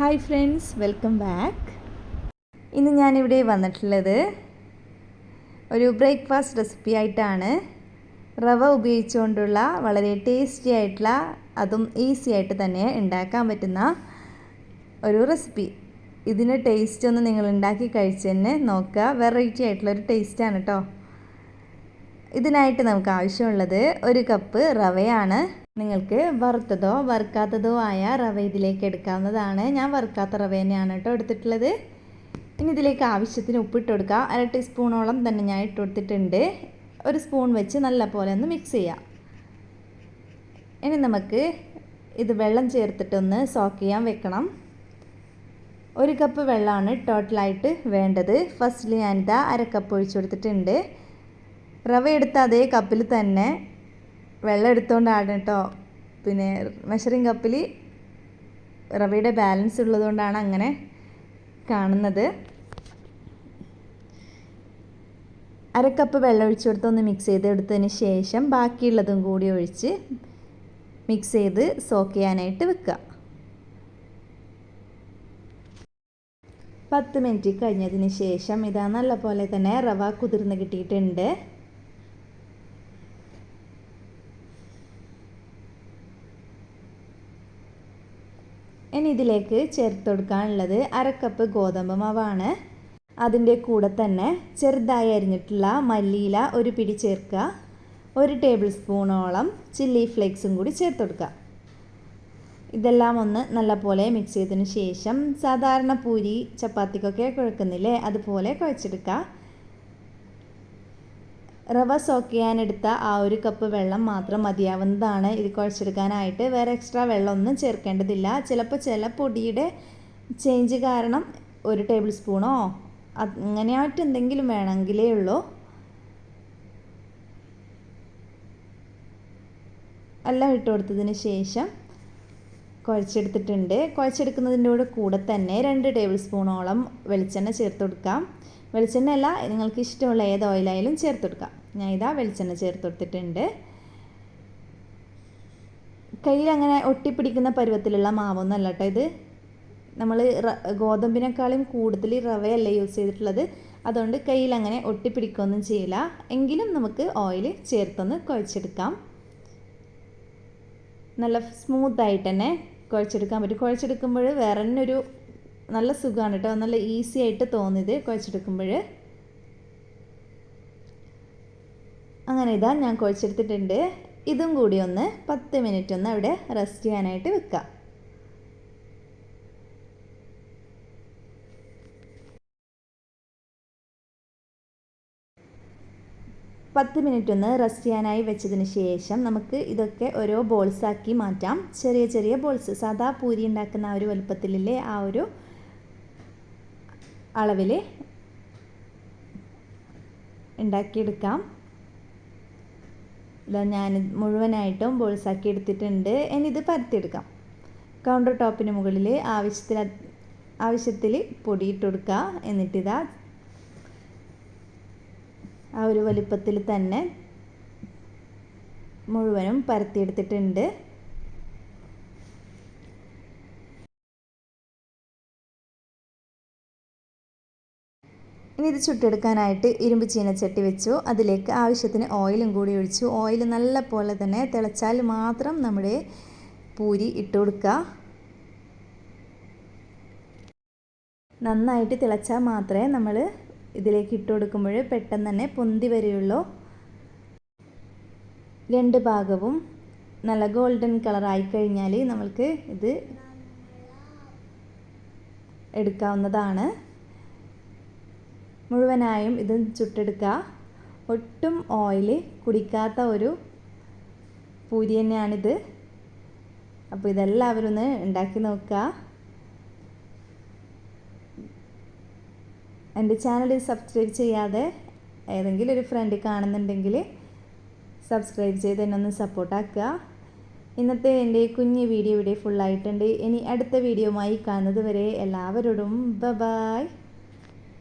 Hi friends welcome back ഇന്ന് ഞാനിവിടെ വന്നിട്ടുള്ളത് ഒരു ബ്രേക്ക്ഫാസ്റ്റ് റെസിപ്പി ആയിട്ടാണ്. റവ ഉപയോഗിച്ചുകൊണ്ടുള്ള വളരെ ടേസ്റ്റി ആയിട്ടുള്ള അതും ഈസി ആയിട്ട് തന്നെ ഉണ്ടാക്കാൻ പറ്റുന്ന ഒരു റെസിപ്പി ഇതിന് ടേസ്റ്റ് ഒന്ന് നിങ്ങൾ ഉണ്ടാക്കി കഴിച്ച് തന്നെ നോക്കുക. വെറൈറ്റി ആയിട്ടുള്ള ഒരു ടേസ്റ്റാണ് കേട്ടോ ഇതിനായിട്ട് നമുക്ക് ആവശ്യമുള്ളത് ഒരു കപ്പ് റവയാണ്. നിങ്ങൾക്ക് വറുത്തതോ വറുക്കാത്തതോ ആയ റവ ഇതിലേക്ക് എടുക്കാവുന്നതാണ്. ഞാൻ വറുക്കാത്ത റവ തന്നെയാണ് കേട്ടോ എടുത്തിട്ടുള്ളത്. ഇനി ഇതിലേക്ക് ആവശ്യത്തിന് ഉപ്പിട്ട് കൊടുക്കുക. അര ടീസ്പൂണോളം തന്നെ ഞാൻ ഇട്ട് കൊടുത്തിട്ടുണ്ട്. ഒരു സ്പൂൺ വെച്ച് നല്ല പോലെ ഒന്ന് മിക്സ് ചെയ്യാം. ഇനി നമുക്ക് ഇത് വെള്ളം ചേർത്തിട്ടൊന്ന് സോക്ക് ചെയ്യാൻ വെക്കണം. ഒരു കപ്പ് വെള്ളമാണ് ടോട്ടലായിട്ട് വേണ്ടത്. ഫസ്റ്റിൽ ഞാനിതാ അര കപ്പ് ഒഴിച്ചു കൊടുത്തിട്ടുണ്ട്. റവ എടുത്ത അതേ കപ്പിൽ തന്നെ വെള്ളം എടുത്തുകൊണ്ടാണ് കേട്ടോ പിന്നെ മെഷറിങ് കപ്പിൽ റവയുടെ ബാലൻസ് ഉള്ളതുകൊണ്ടാണ് അങ്ങനെ കാണുന്നത്. അരക്കപ്പ് വെള്ളം ഒഴിച്ചു കൊടുത്ത് ഒന്ന് മിക്സ് ചെയ്ത് എടുത്തതിന് ശേഷം ബാക്കിയുള്ളതും കൂടി ഒഴിച്ച് മിക്സ് ചെയ്ത് സോക്ക് ചെയ്യാനായിട്ട് വെക്കുക. പത്ത് മിനിറ്റ് കഴിഞ്ഞതിന് ശേഷം ഇതാ നല്ല പോലെ തന്നെ റവ കുതിർന്ന് കിട്ടിയിട്ടുണ്ട്. ഇനി ഇതിലേക്ക് ചേർത്ത് കൊടുക്കാനുള്ളത് അരക്കപ്പ് ഗോതമ്പ് മാവാണ്. അതിന്റെ കൂടെ തന്നെ ചെറുതായി അരിഞ്ഞിട്ടുള്ള മല്ലിയില ഒരു പിടി ചേർക്കുക. ഒരു ടേബിൾ സ്പൂണോളം ചില്ലി ഫ്ലേക്സും കൂടി ചേർത്ത് കൊടുക്കുക ഇതെല്ലാം ഒന്ന് നല്ലപോലെ മിക്സ് ചെയ്തതിന് ശേഷം സാധാരണ പൂരി ചപ്പാത്തിക്കൊക്കെ കുഴക്കുന്നില്ലേ? അതുപോലെ കുഴച്ചെടുക്കുക. റവ സോക്ക് ചെയ്യാനെടുത്ത ആ ഒരു കപ്പ് വെള്ളം മാത്രം മതിയാവുന്നതാണ്. ഇത് കുഴച്ചെടുക്കാനായിട്ട് വേറെ എക്സ്ട്രാ വെള്ളമൊന്നും ചേർക്കേണ്ടതില്ല. ചിലപ്പോൾ ചില പൊടിയുടെ ചേഞ്ച് കാരണം ഒരു ടേബിൾ സ്പൂണോ അങ്ങനെയായിട്ട് എന്തെങ്കിലും വേണമെങ്കിലേ ഉള്ളൂ. എല്ലാം ഇട്ട് കൊടുത്തതിന് ശേഷം കുഴച്ചെടുത്തിട്ടുണ്ട്. കുഴച്ചെടുക്കുന്നതിന്റെ കൂടെ കൂടെ തന്നെ രണ്ട് ടേബിൾ സ്പൂണോളം വെളിച്ചെണ്ണ ചേർത്ത് കൊടുക്കാം. വെളിച്ചെണ്ണ അല്ല നിങ്ങൾക്ക് ഇഷ്ടമുള്ള ഏത് ഓയിലായാലും ചേർത്ത് കൊടുക്കാം. ഞാൻ ഇതാ വെളിച്ചെണ്ണ ചേർത്ത് കൊടുത്തിട്ടുണ്ട്. കയ്യിൽ അങ്ങനെ ഒട്ടിപ്പിടിക്കുന്ന പരുവത്തിലുള്ള മാവൊന്നല്ല കേട്ടോ ഇത്. നമ്മൾ ഗോതമ്പിനേക്കാളും കൂടുതൽ റവയല്ല യൂസ് ചെയ്തിട്ടുള്ളത്. അതുകൊണ്ട് കയ്യിൽ അങ്ങനെ ഒട്ടിപ്പിടിക്കുകയൊന്നും ചെയ്യില്ല. എങ്കിലും നമുക്ക് ഓയിൽ ചേർത്തൊന്ന് കുഴച്ചെടുക്കാം. നല്ല സ്മൂത്തായിട്ട് തന്നെ കുഴച്ചെടുക്കാൻ പറ്റും. കുഴച്ചെടുക്കുമ്പോൾ വേറെ തന്നെ ഒരു നല്ല സുഖമാണ് കേട്ടോ. നല്ല ഈസി ആയിട്ട് തോന്നിയത് കുഴച്ചെടുക്കുമ്പോൾ അങ്ങനെ ഇതാ ഞാൻ കുഴച്ചെടുത്തിട്ടുണ്ട്. ഇതും കൂടി ഒന്ന് പത്ത് മിനിറ്റ് ഒന്ന് അവിടെ റെസ്റ്റ് ചെയ്യാനായിട്ട് വെക്കാം. പത്ത് മിനിറ്റ് ഒന്ന് റെസ്റ്റ് ചെയ്യാനായി വെച്ചതിന് ശേഷം നമുക്ക് ഇതൊക്കെ ഓരോ ബോൾസാക്കി മാറ്റാം. ചെറിയ ചെറിയ ബോൾസ് സാധാ പൂരി ഉണ്ടാക്കുന്ന ആ ഒരു വലുപ്പത്തിലെ ആ ഒരു അളവിൽ ഉണ്ടാക്കിയെടുക്കാം. ഇതാ ഞാൻ മുഴുവനായിട്ടും ബോൾസാക്കി എടുത്തിട്ടുണ്ട്. ഇനി ഇത് പരത്തിയെടുക്കാം. കൗണ്ടർ ടോപ്പിന് മുകളിൽ ആവശ്യത്തിൽ ആവശ്യത്തിൽ പൊടിയിട്ട് കൊടുക്കുക. എന്നിട്ടിതാ ആ ഒരു വലിപ്പത്തിൽ തന്നെ മുഴുവനും പരത്തിയെടുത്തിട്ടുണ്ട്. ഇനി ഇത് ചുട്ടെടുക്കാനായിട്ട് ഇരുമ്പ് ചീനച്ചട്ടി വെച്ചു. അതിലേക്ക് ആവശ്യത്തിന് ഓയിലും കൂടി ഒഴിച്ചു. ഓയിൽ നല്ല പോലെ തന്നെ തിളച്ചാൽ മാത്രം നമ്മുടെ പൂരി ഇട്ട് കൊടുക്കുക നന്നായിട്ട് തിളച്ചാൽ മാത്രമേ നമ്മൾ ഇതിലേക്ക് ഇട്ട് കൊടുക്കുമ്പോൾ പെട്ടെന്ന് തന്നെ പൊന്തി വരികയുള്ളൂ. രണ്ട് ഭാഗവും നല്ല ഗോൾഡൻ കളറായി കഴിഞ്ഞാൽ നമ്മൾക്ക് ഇത് എടുക്കാവുന്നതാണ്. മുഴുവനായും ഇത് ചുട്ടെടുക്കുക ഒട്ടും ഓയിൽ കുടിക്കാത്ത ഒരു പൂരി തന്നെയാണിത്. അപ്പോൾ ഇതെല്ലാവരും ഒന്ന് ഉണ്ടാക്കി നോക്കുക എന്റെ ചാനൽ സബ്സ്ക്രൈബ് ചെയ്യാതെ ഏതെങ്കിലും ഒരു ഫ്രണ്ട് കാണുന്നുണ്ടെങ്കിൽ സബ്സ്ക്രൈബ് ചെയ്ത് എന്നെ ഒന്ന് സപ്പോർട്ടാക്കുക ഇന്നത്തെ എന്റെ കുഞ്ഞ് വീഡിയോ ഇവിടെ ഫുള്ളായിട്ടുണ്ട് ഇനി അടുത്ത വീഡിയോമായി കാണുന്നത് വരെ എല്ലാവരോടും ബ ബായ്